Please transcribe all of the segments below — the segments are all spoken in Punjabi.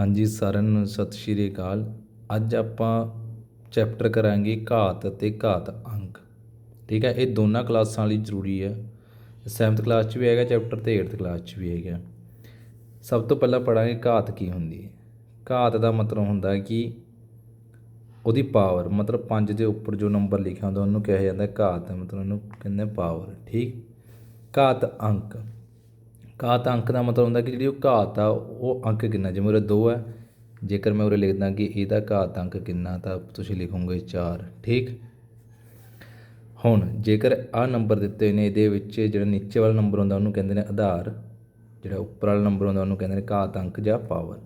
ਹਾਂਜੀ ਸਾਰਿਆਂ ਨੂੰ ਸਤਿ ਸ਼੍ਰੀ ਅਕਾਲ। ਅੱਜ ਆਪਾਂ ਚੈਪਟਰ ਕਰਾਂਗੇ ਘਾਤ ਅਤੇ ਘਾਤ ਅੰਕ। ਠੀਕ ਹੈ, ਇਹ ਦੋਨਾਂ ਕਲਾਸਾਂ ਲਈ ਜ਼ਰੂਰੀ ਹੈ। 7th ਕਲਾਸ 'ਚ ਵੀ ਹੈਗਾ ਚੈਪਟਰ ਤੇ 8th ਕਲਾਸ 'ਚ ਵੀ ਹੈਗਾ। ਸਭ ਤੋਂ ਪਹਿਲਾਂ ਪੜਾਂਗੇ ਘਾਤ ਕੀ ਹੁੰਦੀ ਹੈ। ਘਾਤ ਦਾ ਮਤਲਬ ਹੁੰਦਾ ਕਿ ਉਹਦੀ ਪਾਵਰ ਮਤਲਬ 5 ਦੇ ਉੱਪਰ ਜੋ ਨੰਬਰ ਲਿਖਿਆ ਹੁੰਦਾ, ਉਹਨੂੰ ਕਿਹਾ ਜਾਂਦਾ ਘਾਤ ਮਤਲਬ, ਉਹਨੂੰ ਕਹਿੰਦੇ ਪਾਵਰ ਠੀਕ? ਘਾਤ ਅੰਕ। ਘਾਤ ਅੰਕ ਦਾ ਮਤਲਬ ਹੁੰਦਾ ਕਿ ਜਿਹੜੀ ਉਹ ਘਾਤ ਆ, ਉਹ ਅੰਕ ਕਿੰਨਾ? ਜਿਵੇਂ ਉਰੇ 2 ਹੈ, ਜੇਕਰ ਮੈਂ ਉਰੇ ਲਿਖਦਾ ਕਿ ਇਹਦਾ ਘਾਤ ਅੰਕ ਕਿੰਨਾ, ਤਾਂ ਤੁਸੀਂ ਲਿਖੋਗੇ 4 ਠੀਕ? ਹੁਣ, ਜੇਕਰ ਆਹ ਨੰਬਰ ਦਿੱਤੇ ਨੇ, ਇਹਦੇ ਵਿੱਚ ਜਿਹੜਾ ਨੀਚੇ ਵਾਲਾ ਨੰਬਰ ਹੁੰਦਾ, ਉਹਨੂੰ ਕਹਿੰਦੇ ਨੇ ਆਧਾਰ। ਜਿਹੜਾ ਉੱਪਰ ਵਾਲਾ ਨੰਬਰ ਹੁੰਦਾ, ਉਹਨੂੰ ਕਹਿੰਦੇ ਨੇ ਘਾਤ ਅੰਕ ਜਾਂ ਪਾਵਰ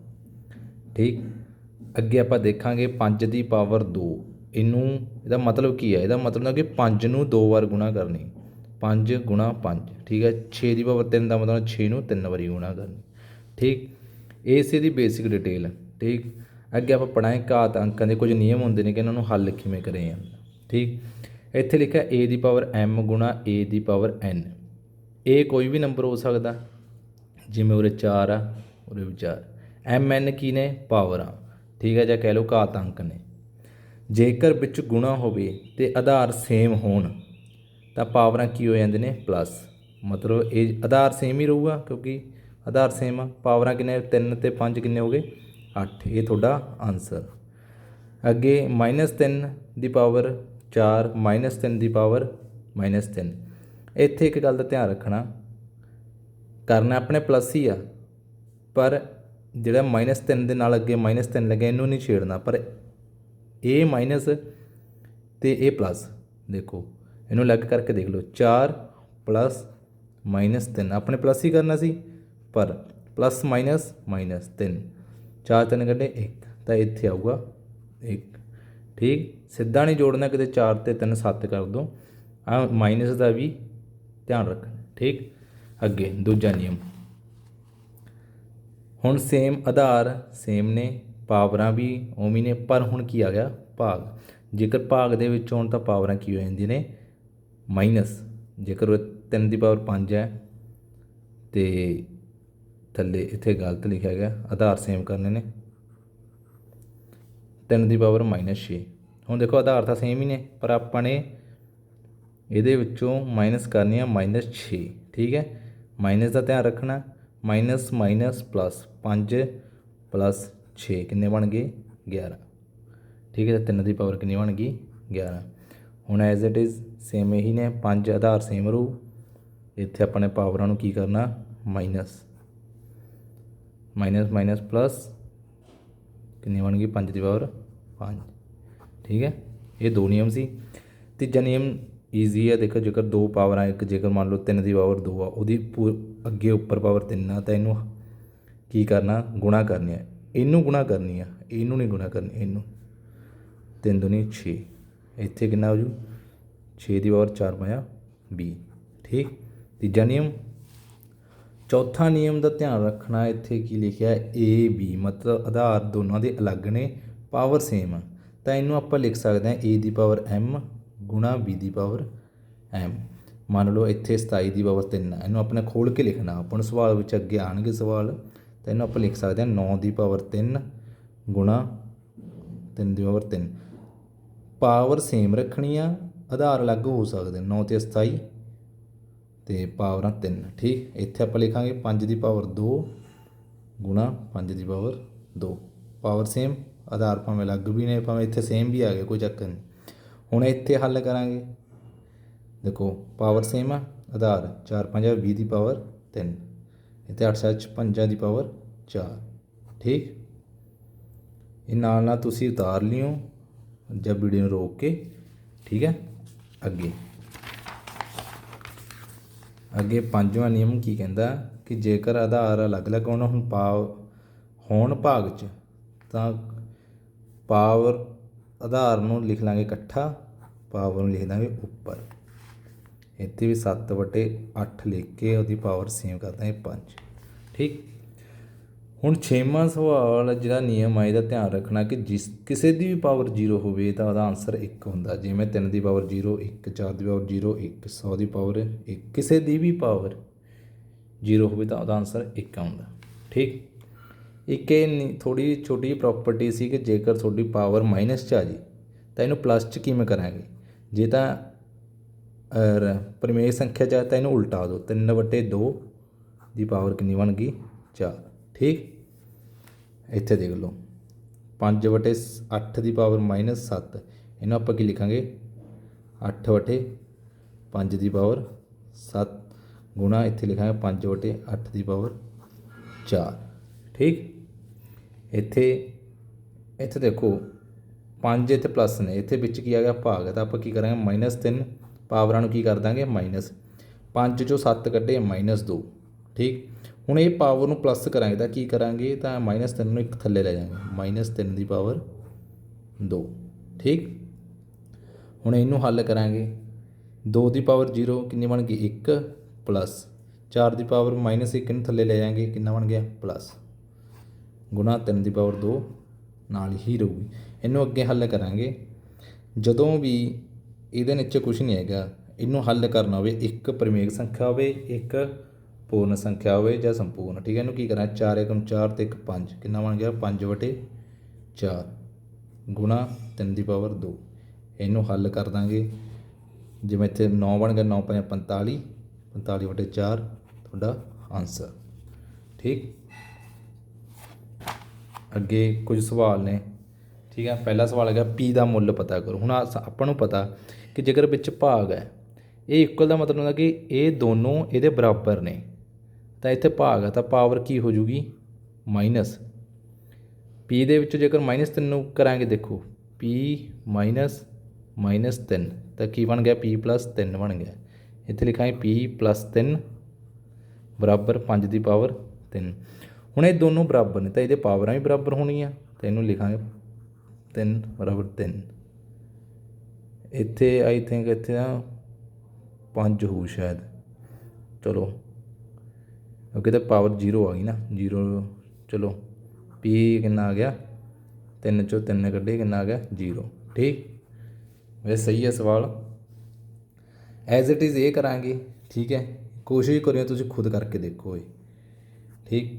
ਠੀਕ? ਅੱਗੇ ਆਪਾਂ ਦੇਖਾਂਗੇ 5 ਦੀ ਪਾਵਰ 2 ਇਹਨੂੰ, ਇਹਦਾ ਮਤਲਬ ਕੀ ਹੈ ਇਹਦਾ ਮਤਲਬ ਹੁੰਦਾ ਕਿ 5 ਨੂੰ ਦੋ ਵਾਰ ਗੁਣਾ ਕਰਨੀ। 5 ਗੁਣਾ 5 ਠੀਕ ਹੈ 6 ਦੀ ਪਾਵਰ 3 ਦਾ ਮਤਲਬ 6 ਨੂੰ ਤਿੰਨ ਵਾਰੀ ਗੁਣਾ ਕਰਨੀ, ਠੀਕ ਇਹ ਸੀ ਦੀ ਬੇਸਿਕ ਡਿਟੇਲ ਠੀਕ, ਅੱਗੇ ਆਪਾਂ ਪੜਾਂਗੇ ਘਾਤ ਅੰਕਾਂ ਦੇ ਕੁਝ ਨਿਯਮ ਹੁੰਦੇ ਨੇ ਕਿ ਇਹਨਾਂ ਨੂੰ ਹੱਲ ਕਿਵੇਂ ਕਰੇ ਜਾਂਦਾ ਠੀਕ, ਇੱਥੇ ਲਿਖਿਆ a ਦੀ ਪਾਵਰ m ਗੁਣਾ a ਦੀ ਪਾਵਰ n ਇਹ ਕੋਈ ਵੀ ਨੰਬਰ ਹੋ ਸਕਦਾ, ਜਿਵੇਂ ਉਰੇ 4 ਆ, ਉਰੇ ਵੀ 4 m, n ਕੀ ਨੇ? ਪਾਵਰ ਆ, ਠੀਕ ਹੈ, ਜਾਂ ਕਹਿ ਲਓ ਘਾਤ ਅੰਕ ਨੇ, ਜੇਕਰ ਵਿੱਚ ਗੁਣਾ ਹੋਵੇ ਤੇ ਆਧਾਰ ਸੇਮ ਹੋਣ ਤਾਂ ਪਾਵਰਾਂ ਕੀ ਹੋ ਜਾਂਦੇ ਨੇ? ਪਲੱਸ ਮਤਲਬ ਇਹ ਆਧਾਰ ਸੇਮ ਹੀ ਰਹੂਗਾ ਕਿਉਂਕਿ ਆਧਾਰ ਸੇਮ ਆ। ਪਾਵਰਾਂ ਕਿੰਨੇ? 3 ਤੇ 5 ਕਿੰਨੇ ਹੋ ਗਏ? 8 ਇਹ ਤੁਹਾਡਾ ਆਨਸਰ ਅੱਗੇ -3 ਦੀ ਪਾਵਰ 4 3 ਦੀ ਪਾਵਰ -3 ਇੱਥੇ ਇੱਕ ਗੱਲ ਦਾ ਧਿਆਨ ਰੱਖਣਾ। ਕਰਨਾ ਆਪਣੇ ਪਲੱਸ ਹੀ ਆ। ਪਰ ਜਿਹੜਾ -3 ਦੇ ਨਾਲ ਅੱਗੇ -3 ਲੱਗਿਆ, ਇਹਨੂੰ ਨਹੀਂ ਛੇੜਨਾ। ਪਰ ਇਹ ਮਾਈਨਸ ਤੇ ਇਹ ਪਲੱਸ ਦੇਖੋ। ਇਹਨੂੰ ਅਲੱਗ ਕਰਕੇ ਦੇਖ ਲਓ 4 ਪਲੱਸ ਮਾਈਨਸ 3 ਆਪਣੇ ਪਲੱਸ ਹੀ ਕਰਨਾ ਸੀ, ਪਰ ਪਲੱਸ ਮਾਈਨਸ ਮਾਈਨਸ 3 4 ਤਿੰਨ ਕੱਢੇ 1 ਤਾਂ ਇੱਥੇ ਆਊਗਾ 1 ਠੀਕ? ਸਿੱਧਾ ਨਹੀਂ ਜੋੜਨਾ ਕਿਤੇ 4 ਤੇ 3 7 ਕਰ ਦੋ। ਆ ਮਾਈਨਸ ਦਾ ਵੀ ਧਿਆਨ ਰੱਖਣਾ ਠੀਕ? ਅੱਗੇ, ਦੂਜਾ ਨਿਯਮ। ਹੁਣ ਸੇਮ ਆਧਾਰ ਸੇਮ ਨੇ, ਪਾਵਰਾਂ ਵੀ ਉਵੇਂ ਨੇ, ਪਰ ਹੁਣ ਕੀ ਆ ਗਿਆ? ਭਾਗ। ਜੇਕਰ ਭਾਗ ਦੇ ਵਿੱਚ ਹੋਣ ਤਾਂ ਪਾਵਰਾਂ ਕੀ ਹੋ ਜਾਂਦੀਆਂ ਨੇ? ਮਾਈਨਸ, ਜੇਕਰ ਉਹ 3 ਦੀ ਪਾਵਰ 5 ਹੈ, ਤੇ ਥੱਲੇ ਇੱਥੇ ਗਲਤ ਲਿਖਿਆ ਗਿਆ, ਆਧਾਰ ਸੇਮ ਕਰਨੇ ਨੇ। 3 ਦੀ ਪਾਵਰ -6 ਹੁਣ ਦੇਖੋ ਆਧਾਰ ਤਾਂ ਸੇਮ ਹੀ ਨੇ, ਪਰ ਆਪਾਂ ਨੇ ਇਹਦੇ ਵਿੱਚੋਂ ਮਾਈਨਸ ਕਰਨੀ ਆ -6 ਠੀਕ ਹੈ? ਮਾਈਨਸ ਦਾ ਧਿਆਨ ਰੱਖਣਾ, ਮਾਈਨਸ ਮਾਈਨਸ ਪਲੱਸ 5 ਪਲੱਸ 6 ਕਿੰਨੇ ਬਣ ਗਏ? 11 ਠੀਕ ਹੈ, ਤਾਂ 3 ਦੀ ਪਾਵਰ ਕਿੰਨੀ ਬਣ ਗਈ? 11 ਹੁਣ ਐਜ਼ ਇਟ ਇਜ਼ ਸੇਮ ਇਹੀ ਨੇ, ਪੰਜ ਆਧਾਰ ਸੇਮ ਰਹੂ। ਇੱਥੇ ਆਪਾਂ ਨੇ ਪਾਵਰਾਂ ਨੂੰ ਕੀ ਕਰਨਾ? ਮਾਈਨਸ ਮਾਈਨਸ ਮਾਈਨਸ ਪਲੱਸ ਕਿੰਨੀ ਬਣ ਗਈ? 5 ਦੀ ਪਾਵਰ 5 ਠੀਕ ਹੈ? ਇਹ ਦੋ ਨਿਯਮ ਸੀ। ਤੀਜਾ ਨਿਯਮ ਈਜ਼ੀ ਹੈ। ਦੇਖੋ, ਜੇਕਰ ਦੋ ਪਾਵਰਾਂ ਇੱਕ ਜੇਕਰ ਮੰਨ ਲਓ 3 ਦੀ ਪਾਵਰ 2 ਆ, ਉਹਦੀ ਪੂ- ਅੱਗੇ ਉੱਪਰ ਪਾਵਰ 3 ਆ, ਤਾਂ ਇਹਨੂੰ ਕੀ ਕਰਨਾ? ਗੁਣਾ ਕਰਨੀ ਹੈ। ਇਹਨੂੰ ਗੁਣਾ ਕਰਨੀ ਆ, ਇਹਨੂੰ ਨਹੀਂ ਗੁਣਾ ਕਰਨੀ, ਇਹਨੂੰ। 3 ਦੁਨੀ 6 ਇੱਥੇ ਕਿੰਨਾ ਹੋ ਜੂ? 6 ਦੀ ਪਾਵਰ 4 ਪਾਇਆ 20 ਠੀਕ? ਤੀਜਾ ਨਿਯਮ? ਚੌਥਾ ਨਿਯਮ ਦਾ ਧਿਆਨ ਰੱਖਣਾ, ਇੱਥੇ ਕੀ ਲਿਖਿਆ ਏ ਬੀ ਮਤਲਬ ਆਧਾਰ ਦੋਨਾਂ ਦੇ ਅਲੱਗ ਨੇ ਪਾਵਰ ਸੇਮ ਤਾਂ ਇਹਨੂੰ ਆਪਾਂ ਲਿਖ ਸਕਦੇ ਹਾਂ a ਦੀ ਪਾਵਰ m ਗੁਣਾ b ਦੀ ਪਾਵਰ m ਮੰਨ ਲਓ ਇੱਥੇ 27 ਦੀ ਪਾਵਰ 3 ਆ, ਇਹਨੂੰ ਆਪਣੇ ਖੋਲ ਕੇ ਲਿਖਣਾ, ਆਪਾਂ ਨੂੰ ਸਵਾਲ ਵਿੱਚ ਅੱਗੇ ਆਣਗੇ ਸਵਾਲ। ਤਾਂ ਇਹਨੂੰ ਆਪਾਂ ਲਿਖ ਸਕਦੇ ਹਾਂ 9 ਦੀ ਪਾਵਰ 3 ਗੁਣਾ 3 ਦੀ ਪਾਵਰ 3 ਪਾਵਰ ਸੇਮ ਰੱਖਣੀ ਆ, ਆਧਾਰ ਅਲੱਗ ਹੋ ਸਕਦੇ 9 ਤੇ 27 ਤੇ ਪਾਵਰਾਂ 3 ਠੀਕ? ਇੱਥੇ ਆਪਾਂ ਲਿਖਾਂਗੇ 5 ਦੀ ਪਾਵਰ 2 ਗੁਣਾ 5 ਦੀ ਪਾਵਰ 2 ਪਾਵਰ ਸੇਮ, ਆਧਾਰ ਭਾਵੇਂ ਅਲੱਗ ਵੀ ਨੇ, ਭਾਵੇਂ ਇੱਥੇ ਸੇਮ ਵੀ ਆ ਗਿਆ ਕੋਈ ਚੱਕਰ ਨਹੀਂ। ਹੁਣ ਇੱਥੇ ਹੱਲ ਕਰਾਂਗੇ। ਦੇਖੋ, ਪਾਵਰ ਸੇਮ ਆ, ਆਧਾਰ 4 5 20 ਦੀ ਪਾਵਰ 3 ਇੱਥੇ 8 7 5 ਦੀ ਪਾਵਰ 4 ਠੀਕ? ਇਹ ਨਾਲ ਨਾਲ ਤੁਸੀਂ ਉਤਾਰ ਲਿਓ। ਜਦ ਵੀਡੀਓ ਨੂੰ ਰੋਕ ਕੇ, ਠੀਕ ਹੈ? ਅੱਗੇ। ਅੱਗੇ ਪੰਜਵਾਂ ਨਿਯਮ ਕੀ ਕਹਿੰਦਾ? ਕਿ ਜੇਕਰ ਆਧਾਰ ਅਲੱਗ-ਅਲੱਗ ਹੋਣ, ਹੁਣ ਪਾਵ, ਹੋਣ ਭਾਗ 'ਚ, ਤਾਂ ਪਾਵਰ ਆਧਾਰ ਨੂੰ ਲਿਖ ਲਾਂਗੇ ਇਕੱਠਾ, ਪਾਵਰ ਨੂੰ ਲਿਖ ਦਾਂਗੇ ਉੱਪਰ। ਇੱਥੇ ਵੀ 7 ਵਟੇ 8 ਲਿਖ ਕੇ ਉਹਦੀ ਪਾਵਰ ਸੇਮ ਕਰ ਦਾਂਗੇ 5 ਠੀਕ? ਹੁਣ ਛੇਵਾਂ ਸਵਾਲ ਜਿਹੜਾ ਨਿਯਮ ਆ ਇਹਦਾ ਧਿਆਨ ਰੱਖਣਾ ਕਿ ਜਿਸ ਕਿਸੇ ਦੀ ਵੀ ਪਾਵਰ 0 ਹੋਵੇ, ਤਾਂ ਉਹਦਾ ਆਨਸਰ 1 ਹੁੰਦਾ ਜਿਵੇਂ 3 ਦੀ ਪਾਵਰ 0 1 4 ਦੀ ਪਾਵਰ 0 1 100 ਦੀ ਪਾਵਰ 1 ਕਿਸੇ ਦੀ ਵੀ ਪਾਵਰ 0 ਹੋਵੇ, ਤਾਂ ਉਹਦਾ ਆਨਸਰ 1 ਆਉਂਦਾ। ਠੀਕ? ਇੱਕ ਇਹ ਥੋੜੀ ਛੋਟੀ ਜਿਹੀ ਪ੍ਰਾਪਰਟੀ ਸੀ ਕਿ ਜੇਕਰ ਤੁਹਾਡੀ ਪਾਵਰ ਮਾਈਨਸ 'ਚ ਆ ਜੀ ਤਾਂ ਇਹਨੂੰ ਪਲੱਸ 'ਚ ਕਿਵੇਂ ਕਰਾਂਗੇ? ਜੇ ਤਾਂ, ਅਰ, ਪਰਿਮੇਯ ਸੰਖਿਆ 'ਚ ਆ, ਤਾਂ ਇਹਨੂੰ ਉਲਟਾ ਦਿਓ। 3 ਵਟੇ 2 ਦੀ ਪਾਵਰ ਕਿੰਨੀ ਬਣ ਗਈ? 4 ਠੀਕ? ਇੱਥੇ ਦੇਖ ਲਓ। 5 ਵਟੇ 8 ਦੀ ਪਾਵਰ ਮਾਈਨਸ 7 ਇਹਨੂੰ ਆਪਾਂ ਕੀ ਲਿਖਾਂਗੇ? 8 ਵਟੇ 5 ਦੀ ਪਾਵਰ 7 ਗੁਣਾ ਇੱਥੇ ਲਿਖਾਂਗੇ 5 ਵਟੇ 8 ਦੀ ਪਾਵਰ 4 ਠੀਕ? ਇੱਥੇ ਇੱਥੇ ਦੇਖੋ 5 ਇੱਥੇ ਪਲੱਸ ਨੇ। ਇੱਥੇ ਵਿੱਚ ਕੀ ਆ ਗਿਆ? ਭਾਗ। ਤਾਂ ਆਪਾਂ ਕੀ ਕਰਾਂਗੇ? ਮਾਈਨਸ 3 ਪਾਵਰਾਂ ਨੂੰ ਕੀ ਕਰ ਦਾਂਗੇ? ਮਾਈਨਸ। 5 ਚੋਂ 7 ਕੱਢੇ, ਮਾਈਨਸ 2 ਠੀਕ? ਹੁਣ ਇਹ ਪਾਵਰ ਨੂੰ ਪਲੱਸ ਕਰਾਂਗੇ ਤਾਂ ਕੀ ਕਰਾਂਗੇ? ਤਾਂ ਮਾਈਨਸ 3 ਨੂੰ ਇੱਕ ਥੱਲੇ ਲੈ ਜਾਵਾਂਗੇ। ਮਾਈਨਸ 3 ਦੀ ਪਾਵਰ 2 ਠੀਕ? ਹੁਣ ਇਹਨੂੰ ਹੱਲ ਕਰਾਂਗੇ। 2 ਦੀ ਪਾਵਰ 0 ਕਿੰਨੀ ਬਣ ਗਈ? 1 ਪਲੱਸ 4 ਦੀ ਪਾਵਰ ਮਾਈਨਸ 1 ਨੂੰ ਥੱਲੇ ਲੈ ਜਾਵਾਂਗੇ। ਕਿੰਨਾ ਬਣ ਗਿਆ? ਪਲੱਸ ਗੁਣਾ 3 ਦੀ ਪਾਵਰ 2 ਨਾਲ ਹੀ ਰਹੂਗੀ। ਇਹਨੂੰ ਅੱਗੇ ਹੱਲ ਕਰਾਂਗੇ। ਜਦੋਂ ਵੀ ਇਹਦੇ ਨੀਚੇ ਕੁਝ ਨਹੀਂ ਹੈਗਾ, ਇਹਨੂੰ ਹੱਲ ਕਰਨਾ ਹੋਵੇ, ਇੱਕ ਪਰਿਮੇਯ ਸੰਖਿਆ ਹੋਵੇ, ਇੱਕ ਪੂਰਨ ਸੰਖਿਆ ਹੋਵੇ ਜਾਂ ਸੰਪੂਰਨ, ਠੀਕ ਹੈ? ਇਹਨੂੰ ਕੀ ਕਰਨਾ 4 ਏਕਮ 4 ਤੇ 1 5 ਕਿੰਨਾ ਬਣ ਗਿਆ? 5 ਵਟੇ 4 ਗੁਣਾ 3 ਦੀ ਪਾਵਰ 2 ਇਹਨੂੰ ਹੱਲ ਕਰ ਦਾਂਗੇ। ਜਿਵੇਂ ਇੱਥੇ 9 ਬਣ ਗਿਆ 9 ਪੰਜ 45 45 ਵਟੇ 4 ਤੁਹਾਡਾ ਆਨਸਰ ਠੀਕ? ਅੱਗੇ ਕੁਝ ਸਵਾਲ ਨੇ, ਠੀਕ ਹੈ? ਪਹਿਲਾ ਸਵਾਲ ਹੈਗਾ, p ਦਾ ਮੁੱਲ ਪਤਾ ਕਰੋ। ਹੁਣ ਆਪਾਂ ਨੂੰ ਪਤਾ ਕਿ ਜੇਕਰ ਵਿੱਚ ਭਾਗ ਹੈ, ਇਹ ਇਕੁਅਲ ਦਾ ਮਤਲਬ ਹੁੰਦਾ ਕਿ ਇਹ ਦੋਨੋਂ ਇਹਦੇ ਬਰਾਬਰ ਨੇ। ਤਾਂ ਇੱਥੇ ਭਾਗ ਹੈ ਤਾਂ ਪਾਵਰ ਕੀ ਹੋ ਜੂਗੀ ਮਾਈਨਸ p ਦੇ ਵਿੱਚ ਜੇਕਰ ਮਾਈਨਸ 3 ਨੂੰ ਕਰਾਂਗੇ, ਦੇਖੋ, p ਮਾਈਨਸ ਮਾਈਨਸ 3 ਤਾਂ ਕੀ ਬਣ ਗਿਆ? P ਪਲੱਸ 3 ਬਣ ਗਿਆ। ਇੱਥੇ ਲਿਖਾਂਗੇ p ਪਲੱਸ 3 ਬਰਾਬਰ 5 ਦੀ ਪਾਵਰ 3 ਹੁਣ ਇਹ ਦੋਨੋਂ ਬਰਾਬਰ ਨੇ, ਤਾਂ ਇਹਦੇ ਪਾਵਰਾਂ ਵੀ ਬਰਾਬਰ ਹੋਣੀਆਂ ਤਾਂ ਇਹਨੂੰ ਲਿਖਾਂਗੇ 3 ਬਰਾਬਰ 3 ਇੱਥੇ ਆਈ ਥਿੰਕ ਇੱਥੇ ਨਾ 5 ਹੋਊ ਸ਼ਾਇਦ। ਚਲੋ ਕਿਉਂਕਿ ਤਾਂ ਪਾਵਰ 0 ਆ ਗਈ ਨਾ 0 ਚਲੋ p ਕਿੰਨਾ ਆ ਗਿਆ? 3 ਚੋਂ 3 ਕੱਢੇ, ਕਿੰਨਾ ਆ ਗਿਆ? 0 ਠੀਕ? ਵੈਸੇ ਸਹੀ ਹੈ ਸਵਾਲ। ਐਜ਼ ਇਟ ਇਜ਼ ਇਹ ਕਰਾਂਗੇ, ਠੀਕ ਹੈ? ਕੋਸ਼ਿਸ਼ ਕਰਿਓ ਤੁਸੀਂ ਖੁਦ ਕਰਕੇ ਦੇਖੋ ਇਹ, ਠੀਕ?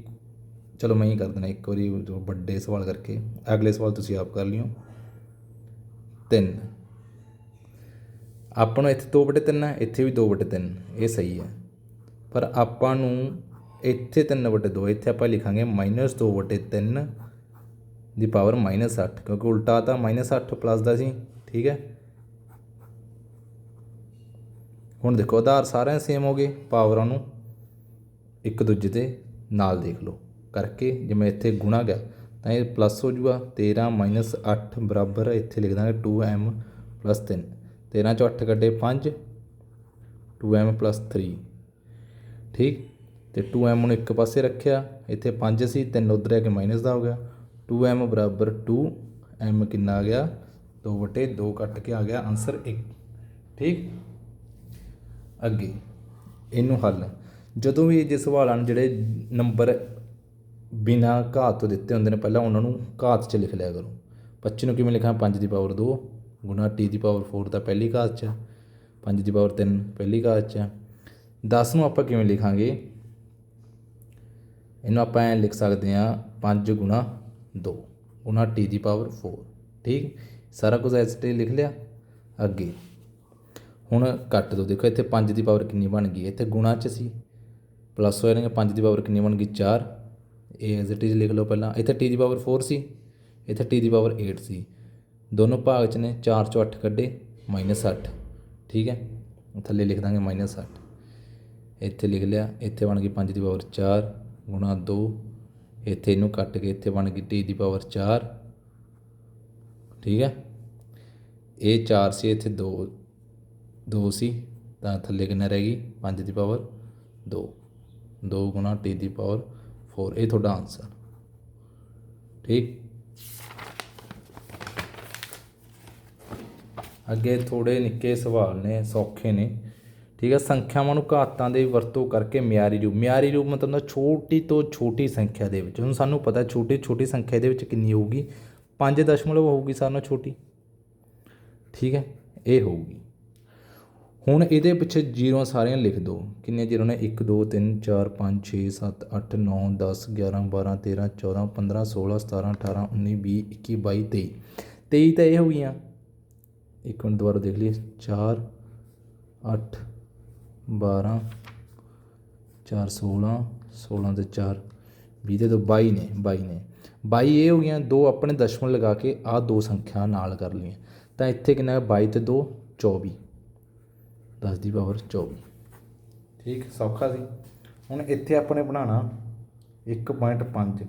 ਚਲੋ ਮੈਂ ਹੀ ਕਰ ਦੇਣਾ ਇੱਕ ਵਾਰੀ ਵੱਡੇ ਸਵਾਲ ਕਰਕੇ। ਅਗਲੇ ਸਵਾਲ ਤੁਸੀਂ ਆਪ ਕਰ ਲਿਓ। 3 ਆਪਾਂ ਨੂੰ ਇੱਥੇ 2/3 ਹੈ ਇੱਥੇ ਵੀ 2/3 ਇਹ ਸਹੀ ਹੈ। ਪਰ ਆਪਾਂ ਨੂੰ ਇੱਥੇ 3/2 ਇੱਥੇ ਆਪਾਂ ਲਿਖਾਂਗੇ -2/3 ਦੀ ਪਾਵਰ -8 ਕਿਉਂਕਿ ਉਲਟਾ ਤਾਂ -8 ਪਲੱਸ ਦਾ ਸੀ, ਠੀਕ ਹੈ? ਹੁਣ ਦੇਖੋ, ਆਧਾਰ ਸਾਰਿਆਂ ਸੇਮ ਹੋ ਗਏ ਪਾਵਰਾਂ ਨੂੰ ਇੱਕ ਦੂਜੇ ਦੇ ਨਾਲ ਦੇਖ ਲਓ, ਕਰਕੇ ਜਿਵੇਂ ਇੱਥੇ ਗੁਣਾ ਗਿਆ, ਤਾਂ ਇਹ ਪਲੱਸ ਹੋ ਜੂਗਾ 13 8 ਬਰਾਬਰ, ਇੱਥੇ ਲਿਖ ਦਾਂਗੇ 2m 3 13 ਚੋਂ 8 ਕੱਢੇ 5 2m 3 ਠੀਕ? ਤੇ 2m ਨੂੰ ਇੱਕ ਪਾਸੇ ਰੱਖਿਆ, ਇੱਥੇ 5 ਸੀ 3 ਉਧਰ ਆ ਕੇ ਮਾਈਨਸ ਦਾ ਹੋ ਗਿਆ। 2m ਬਰਾਬਰ 2m ਕਿੰਨਾ ਆ ਗਿਆ? 2 ਵਟੇ 2 ਕੱਟ ਕੇ ਆ ਗਿਆ ਆਨਸਰ 1 ਠੀਕ? ਅੱਗੇ, ਇਹਨੂੰ ਹੱਲ। ਜਦੋਂ ਵੀ ਜੇ ਸਵਾਲ ਹਨ ਜਿਹੜੇ ਨੰਬਰ ਬਿਨਾ ਘਾਤ ਤੋਂ ਦਿੱਤੇ ਹੁੰਦੇ ਨੇ, ਪਹਿਲਾਂ ਉਹਨਾਂ ਨੂੰ ਘਾਤ 'ਚ ਲਿਖ ਲਿਆ ਕਰੋ। 25 ਨੂੰ ਕਿਵੇਂ ਲਿਖਾਂ? 5 ਦੀ ਪਾਵਰ 2 ਗੁਣਾ t ਦੀ ਪਾਵਰ 4 ਤਾਂ ਪਹਿਲੀ ਘਾਤ 'ਚ 5 ਦੀ ਪਾਵਰ 3 ਪਹਿਲੀ ਘਾਤ 'ਚ 10 ਨੂੰ ਆਪਾਂ ਕਿਵੇਂ ਲਿਖਾਂਗੇ? ਇਹਨੂੰ ਆਪਾਂ ਐਂ ਲਿਖ ਸਕਦੇ ਹਾਂ 5 ਗੁਣਾ 2 ਗੁਣਾ t ਦੀ ਪਾਵਰ 4 ਠੀਕ? ਸਾਰਾ ਕੁਝ ਐਸ ਟੀ ਲਿਖ ਲਿਆ? ਅੱਗੇ। ਹੁਣ ਕੱਟ ਦੋ, ਦੇਖੋ ਇੱਥੇ 5 ਦੀ ਪਾਵਰ ਕਿੰਨੀ ਬਣ ਗਈ ਇੱਥੇ ਗੁਣਾ 'ਚ ਸੀ। ਪਲੱਸ ਹੋ ਜਾਣਗੇ 5 ਦੀ ਪਾਵਰ ਕਿੰਨੀ ਬਣ ਗਈ? 4 ਇਹ ਐਸ ਟੀ ਇਜ਼ ਲਿਖ ਲਓ ਪਹਿਲਾਂ। ਇੱਥੇ t ਦੀ ਪਾਵਰ 4 ਸੀ। ਇੱਥੇ t ਦੀ ਪਾਵਰ 8 ਸੀ। ਦੋਨੋਂ ਭਾਗ 'ਚ ਨੇ 4 ਚੋਂ 8 ਕੱਢੇ -8 ਠੀਕ ਹੈ? ਥੱਲੇ ਲਿਖ ਦਾਂਗੇ -8 ਇੱਥੇ ਲਿਖ ਲਿਆ। ਇੱਥੇ ਬਣ ਗਈ 5 ਦੀ ਪਾਵਰ 4 ਗੁਣਾ 2 ਇੱਥੇ ਇਹਨੂੰ ਕੱਟ ਕੇ ਇੱਥੇ ਬਣ ਗਈ t ਦੀ ਪਾਵਰ 4 ਠੀਕ ਹੈ? ਇਹ 4 ਸੀ, ਇੱਥੇ 2 2 ਸੀ, ਤਾਂ ਥੱਲੇ ਕਿੰਨਾ ਰਹਿ ਗਈ? 5 ਦੀ ਪਾਵਰ 2 2 ਗੁਣਾ t ਦੀ ਪਾਵਰ 4 ਇਹ ਤੁਹਾਡਾ ਆਨਸਰ ਠੀਕ? ਅੱਗੇ ਥੋੜੇ ਨਿੱਕੇ ਸਵਾਲ ਨੇ, ਸੌਖੇ ਨੇ। ਠੀਕ ਹੈ, ਸੰਖਿਆਵਾਂ ਨੂੰ ਘਾਤਾਂ ਦੇ ਵਰਤੋਂ ਕਰਕੇ ਮਿਆਰੀ ਰੂਪ ਮਿਆਰੀ ਰੂਪ ਮਤਲਬ ਹੁੰਦਾ ਛੋਟੀ ਤੋਂ ਛੋਟੀ ਸੰਖਿਆ ਦੇ ਵਿੱਚ। ਹੁਣ ਸਾਨੂੰ ਪਤਾ ਛੋਟੀ ਛੋਟੀ ਸੰਖਿਆ ਦੇ ਵਿੱਚ ਕਿੰਨੀ ਹੋਊਗੀ? 5 ਦਸ਼ਮਲਵ ਹੋਊਗੀ ਸਾਰਿਆਂ ਨਾਲੋਂ ਛੋਟੀ। ਠੀਕ ਹੈ, ਇਹ ਹੋਊਗੀ। ਹੁਣ ਇਹਦੇ ਪਿੱਛੇ ਜ਼ੀਰੋ ਸਾਰੀਆਂ ਲਿਖ ਦਿਓ। ਕਿੰਨੇ ਜ਼ੀਰੋ ਨੇ? 1 2 3 4 5 6 7 8 9 10 11 12 13 14 15 16 17 18 19 20 21 22 23 23 ਤਾਂ ਇਹ ਹੋ ਗਈਆਂ ਇੱਕ ਮਿੰਟ ਦੁਬਾਰਾ ਦੇਖ ਲਈਏ। 4 8 12 4 16 16 ਤੇ 4 20 ਦੇ ਦੋ 22 ਨੇ 22 ਨੇ। 22 ਇਹ ਹੋ ਗਈਆਂ, ਦੋ ਆਪਣੇ ਦਸ਼ਮਣ ਲਗਾ ਕੇ ਆਹ ਦੋ ਸੰਖਿਆ ਨਾਲ ਕਰ ਲਈਆਂ। ਤਾਂ ਇੱਥੇ ਕਿੰਨਾ ਹੈ? 22 ਤੇ 2 24 10 ਦੀ ਪਾਵਰ 24 ਠੀਕ, ਸੌਖਾ ਸੀ। ਹੁਣ ਇੱਥੇ ਆਪਣੇ ਬਣਾਉਣਾ 1.5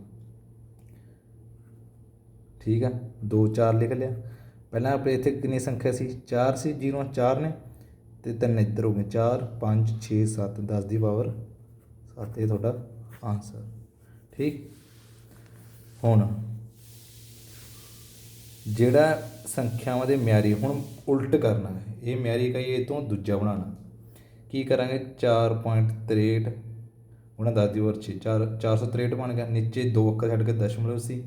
ਠੀਕ ਆ 2 4 ਲਿਖ ਲਿਆ। ਪਹਿਲਾਂ ਆਪਣੇ ਇੱਥੇ ਕਿੰਨੀ ਸੰਖਿਆ ਸੀ? 4 ਸੀ 0 4 ਨੇ। ਅਤੇ ਤਿੰਨ ਇੱਧਰ ਹੋ ਗਏ 4 5 6 7 10 ਦੀ ਪਾਵਰ 7 ਇਹ ਤੁਹਾਡਾ ਆਨਸਰ ਠੀਕ? ਹੁਣ ਜਿਹੜਾ ਸੰਖਿਆਵਾਂ ਦੇ ਮਿਆਰੀ, ਹੁਣ ਉਲਟ ਕਰਨਾ ਹੈ। ਇਹ ਮਿਆਰੀ ਕਹੀਏ ਇਹ ਤੋਂ ਦੂਜਾ ਬਣਾਉਣਾ। ਕੀ ਕਰਾਂਗੇ? 4.63 ਉਹਨਾਂ ਦਾ ਦੀ ਵਰ 6 4 463 ਬਣ ਗਿਆ। ਨੀਚੇ ਦੋ ਅੱਖਰ ਛੱਡ ਕੇ ਦਸ਼ਮਲਵ ਸੀ।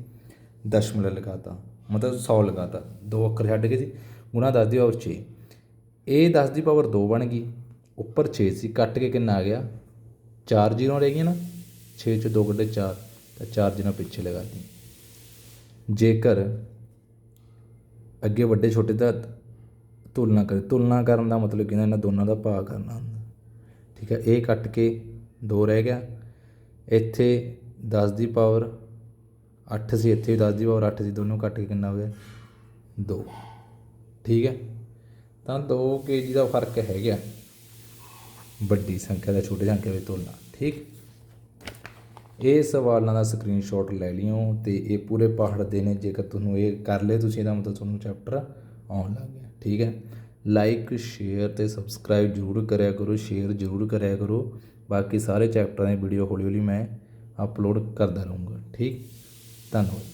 ਦਸ਼ਮਲਵ ਲਗਾਤਾ। ਮਤਲਬ 100 ਲਗਾਤਾ। ਦੋ ਅੱਖਰ ਛੱਡ ਕੇ ਸੀ। ਉਹਨਾਂ ਦਾ ਦੀ ਵਰ 6 ਇਹ 10 ਦੀ ਪਾਵਰ 2 ਬਣ ਗਈ। ਉੱਪਰ 6 ਸੀ, ਕੱਟ ਕੇ ਕਿੰਨਾ ਆ ਗਿਆ? 4 ਜ਼ੀਰੋ ਰਹਿ ਗਈਆਂ ਨਾ। 6 ਚ 2 ਕੱਢੇ 4 ਤਾਂ 4 ਜ਼ੀਰੋ ਪਿੱਛੇ ਲਗਾਤੀ ਜੇਕਰ ਅੱਗੇ ਵੱਡੇ ਛੋਟੇ ਦਾ ਤੁਲਨਾ ਕਰੇ, ਤੁਲਨਾ ਕਰਨ ਦਾ ਮਤਲਬ ਕਿ ਇਹਨਾਂ ਦੋਨਾਂ ਦਾ ਭਾਗ ਕਰਨਾ ਹੁੰਦਾ। ਠੀਕ ਹੈ ਇਹ ਕੱਟ ਕੇ 2 ਰਹਿ ਗਿਆ। ਇੱਥੇ 10 ਦੀ ਪਾਵਰ 8 ਸੀ, ਇੱਥੇ ਵੀ 10 ਦੀ ਪਾਵਰ 8 ਸੀ, ਦੋਨੋਂ ਕੱਟ ਕੇ ਕਿੰਨਾ ਹੋ ਗਿਆ? 2 ਠੀਕ ਹੈ? ਤਾਂ 2 ਕੇਜੀ ਦਾ ਫ਼ਰਕ ਹੈਗਾ। ਵੱਡੀ ਸੰਖਿਆ ਦਾ ਛੋਟੀ ਸੰਖਿਆ ਵਿੱਚ ਤੁਲਨਾ, ਠੀਕ? ਇਹ ਸਵਾਲਾਂ ਦਾ ਸਕਰੀਨਸ਼ਾਟ ਲੈ ਲਿਓ ਤੇ ਇਹ ਪੂਰੇ ਪਹਾੜ ਦੇ ਨੇ, ਜੇਕਰ ਤੁਹਾਨੂੰ ਇਹ ਕਰ ਲਏ ਤੁਸੀਂ ਇਹਦਾ ਮਤਲਬ ਤੁਹਾਨੂੰ ਚੈਪਟਰ ਆਉਣ ਲੱਗ ਗਿਆ, ਠੀਕ ਹੈ? ਲਾਈਕ ਸ਼ੇਅਰ ਤੇ ਸਬਸਕ੍ਰਾਈਬ ਜ਼ਰੂਰ ਕਰਿਆ ਕਰੋ ਸ਼ੇਅਰ ਜ਼ਰੂਰ ਕਰਿਆ ਕਰੋ। ਬਾਕੀ ਸਾਰੇ ਚੈਪਟਰਾਂ ਦੀ ਵੀਡੀਓ ਹੌਲੀ ਹੌਲੀ ਮੈਂ ਅਪਲੋਡ ਕਰਦਾ ਰਹੂੰਗਾ, ਠੀਕ? ਧੰਨਵਾਦ।